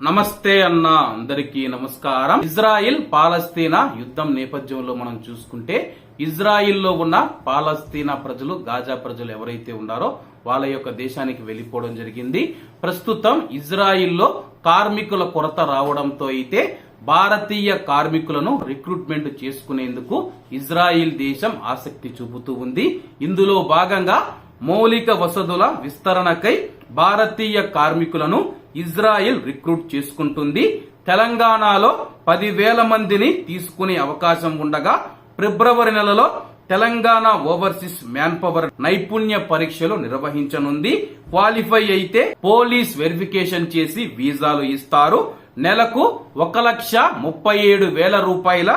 నమస్తే అన్న అందరికీ నమస్కారం. ఇజ్రాయిల్ పాలస్తీనా యుద్ధం నేపథ్యంలో మనం చూసుకుంటే ఇజ్రాయిల్లో ఉన్న పాలస్తీనా ప్రజలు గాజా ప్రజలు ఎవరైతే ఉన్నారో వాళ్ళ యొక్క దేశానికి వెళ్ళిపోవడం జరిగింది. ప్రస్తుతం ఇజ్రాయిల్లో కార్మికుల కొరత రావడంతో అయితే భారతీయ కార్మికులను రిక్రూట్మెంట్ చేసుకునేందుకు ఇజ్రాయిల్ దేశం ఆసక్తి చూపుతూ ఉంది. ఇందులో భాగంగా మౌలిక వసతుల విస్తరణకై భారతీయ కార్మికులను ఇజ్రాయిల్ రిక్రూట్ చేసుకుంటుంది. తెలంగాణలో పదివేల మందిని తీసుకునే అవకాశం ఉండగా ఫిబ్రవరి నెలలో తెలంగాణ ఓవర్సీస్ మ్యాన్ పవర్ నైపుణ్య పరీక్షలు నిర్వహించనుంది. క్వాలిఫై అయితే పోలీస్ వెరిఫికేషన్ చేసి వీసాలు ఇస్తారు. నెలకు ఒక లక్ష ముప్పై ఏడు వేల రూపాయల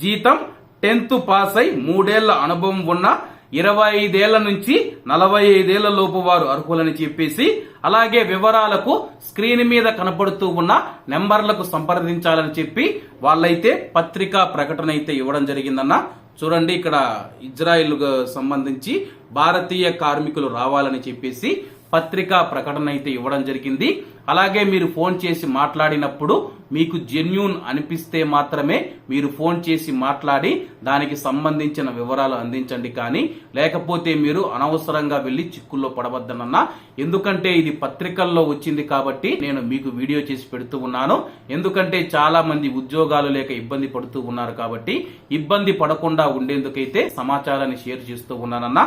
జీతం టెన్త్ పాస్ అయి మూడేళ్ళ అనుభవం ఉన్న ఇరవై ఐదేళ్ళ నుంచి నలభై ఐదేళ్ళ లోపు వారు అర్హులని చెప్పేసి అలాగే వివరాలకు స్క్రీన్ మీద కనపడుతూ ఉన్న నెంబర్లకు సంప్రదించాలని చెప్పి వాళ్ళైతే పత్రికా ప్రకటన అయితే ఇవ్వడం జరిగిందన్న. చూడండి ఇక్కడ ఇజ్రాయిల్ సంబంధించి భారతీయ కార్మికులు రావాలని చెప్పేసి పత్రికా ప్రకటన అయితే ఇవ్వడం జరిగింది. అలాగే మీరు ఫోన్ చేసి మాట్లాడినప్పుడు మీకు జెన్యూన్ అనిపిస్తే మాత్రమే మీరు ఫోన్ చేసి మాట్లాడి దానికి సంబంధించిన వివరాలు అందించండి కానీ లేకపోతే మీరు అనవసరంగా వెళ్ళి చిక్కుల్లో పడవద్దనన్నా. ఎందుకంటే ఇది పత్రికల్లో వచ్చింది కాబట్టి నేను మీకు వీడియో చేసి పెడుతూ ఉన్నాను. ఎందుకంటే చాలా మంది ఉద్యోగాలు లేక ఇబ్బంది పడుతూ ఉన్నారు కాబట్టి ఇబ్బంది పడకుండా ఉండేందుకైతే సమాచారాన్ని షేర్ చేస్తూ ఉన్నానన్నా.